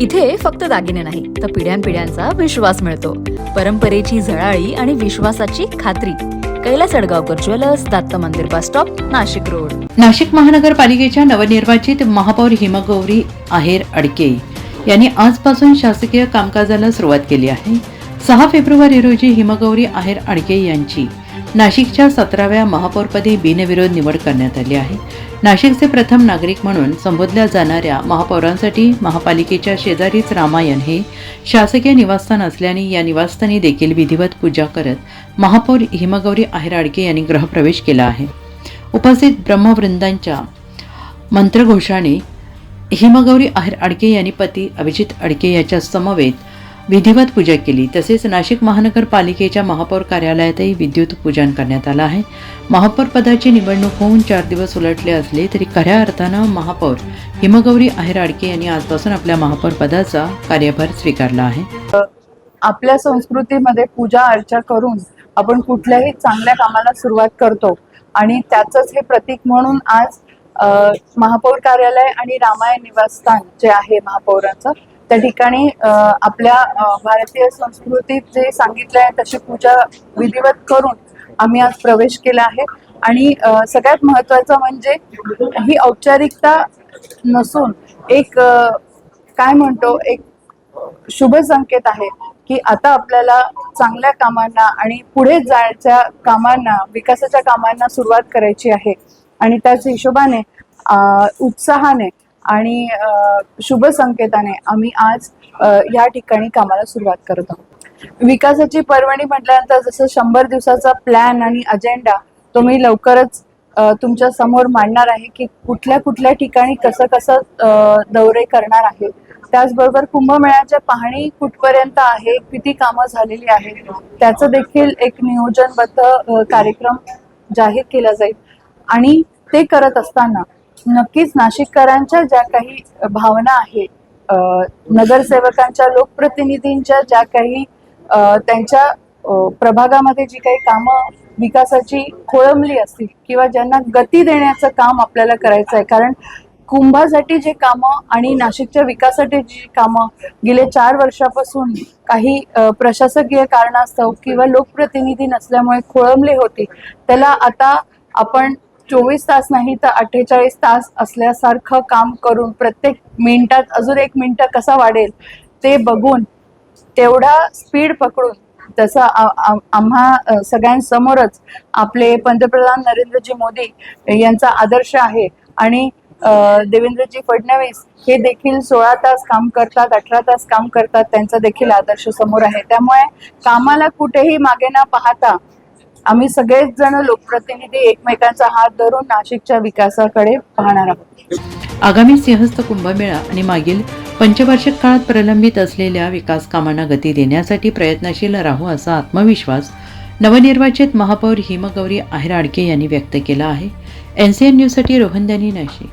इथे फक्त दागिने नाही तर पिढ्यानपिढ्यांचा विश्वास मिळतो. परंपरेची झळाळी आणि विश्वासाची खात्री. Kailas Adgaonkar jewellers Datta Mandir bus stop Nashik road. Nashik महानगरपालिकेच्या नवनिर्वाचित महापौर हिमगौरी आहेर अडके यांनी आजपासून शासकीय कामकाजाला सुरुवात केली आहे. सहा फेब्रुवारी रोजी हिमगौरी आहेर अडके यांची नाशिकच्या सतराव्या महापौरपदी बिनविरोध निवड करण्यात आली आहे. नाशिकचे प्रथम नागरिक म्हणून संबोधल्या जाणाऱ्या महापौरांसाठी महापालिकेच्या शेजारीच रामायण हे शासकीय निवासस्थान असल्याने या निवासस्थानी देखील विधिवत पूजा करत महापौर हिमगौरी आहेर यांनी गृहप्रवेश केला आहे. उपस्थित ब्रह्मवृंदांच्या मंत्रघोषाने हिमगौरी आहेर अडके यांनी पती अभिजित अडके याच्या समवेत विधिवत पूजा केली. तसेच नाशिक महानगरपालिकेच्या महापौर कार्यालयातही विद्युत पूजन करण्यात आलं आहे. महापौर पदाची निवडणूक होऊन चार दिवस उलटले असले तरी खऱ्या अर्थानं महापौर हिमगौरी अहिराडके यांनी आजपासून आपल्या महापौर पदाचा कार्यभार स्वीकारला आहे. आपल्या संस्कृतीमध्ये पूजा अर्चा करून आपण कुठल्याही चांगल्या कामाला सुरुवात करतो. आणि त्याचंच हे प्रतीक म्हणून आज महापौर कार्यालय आणि रामायण निवासस्थान जे आहे महापौरांचं त्या ठिकाणी आपल्या भारतीय संस्कृतीत जे सांगितलं आहे तशी पूजा विधिवत करून आम्ही आज प्रवेश केला आहे. आणि सगळ्यात महत्वाचं म्हणजे ही औपचारिकता नसून एक काय म्हणतो एक शुभ संकेत आहे की आता आपल्याला चांगल्या कामांना आणि पुढे जायच्या कामांना विकासाच्या कामांना सुरुवात करायची आहे. आणि त्याच हिशोबाने उत्साहाने आणि शुभ संकेताने आम्ही आज या ठिकाणी कामाला सुरुवात करत. आहोत विकासाची पर्वणी म्हटल्यानंतर जसं शंभर दिवसाचा प्लॅन आणि अजेंडा तो मी लवकरच तुमच्यासमोर मांडणार आहे की कुठल्या कुठल्या ठिकाणी कसं कसं दौरे करणार आहे. त्याचबरोबर कुंभमेळ्याच्या पाहणी कुठपर्यंत आहे किती कामं झालेली आहेत त्याचं देखील एक नियोजनबद्ध कार्यक्रम जाहीर केला जाईल. आणि ते करत असताना नक्कीच नाशिककरांच्या ज्या काही भावना आहेत नगरसेवकांच्या लोकप्रतिनिधींच्या ज्या काही त्यांच्या प्रभागामध्ये जी काही कामं विकासाची खोळंबली असतील किंवा ज्यांना गती देण्याचं काम आपल्याला करायचं आहे कारण कुंभासाठी जे कामं आणि नाशिकच्या विकासासाठी जी कामं गेले चार वर्षापासून काही प्रशासकीय कारणास्तव किंवा लोकप्रतिनिधी नसल्यामुळे खोळंबले होते त्याला आता आपण चोवीस तास नाही तर अठ्ठेचाळीस तास असल्यासारखं काम करून प्रत्येक मिनिटात अजून एक मिनिट कसा वाढेल ते बघून तेवढा स्पीड पकडून तसं आम्हा सगळ्यांसमोरच आपले पंतप्रधान नरेंद्रजी मोदी यांचा आदर्श आहे आणि देवेंद्रजी फडणवीस हे देखील सोळा तास काम करतात अठरा तास काम करतात त्यांचा देखील आदर्श समोर आहे. त्यामुळे कामाला कुठेही मागे न पाहता आम्ही सगळेच जण लोकप्रतिनिधी एकमेकांचा हात धरून नाशिकच्या विकासाकडे पाहणार आहोत. आगामी सिंहस्थ कुंभमेळा आणि मागील पंचवार्षिक काळात प्रलंबित असलेल्या विकास कामांना गती देण्यासाठी प्रयत्नशील राहू असा आत्मविश्वास नवनिर्वाचित महापौर हिमगौरी आहेर आडके यांनी व्यक्त केला आहे. एन सी एन न्यूजसाठी रोहन नाशिक.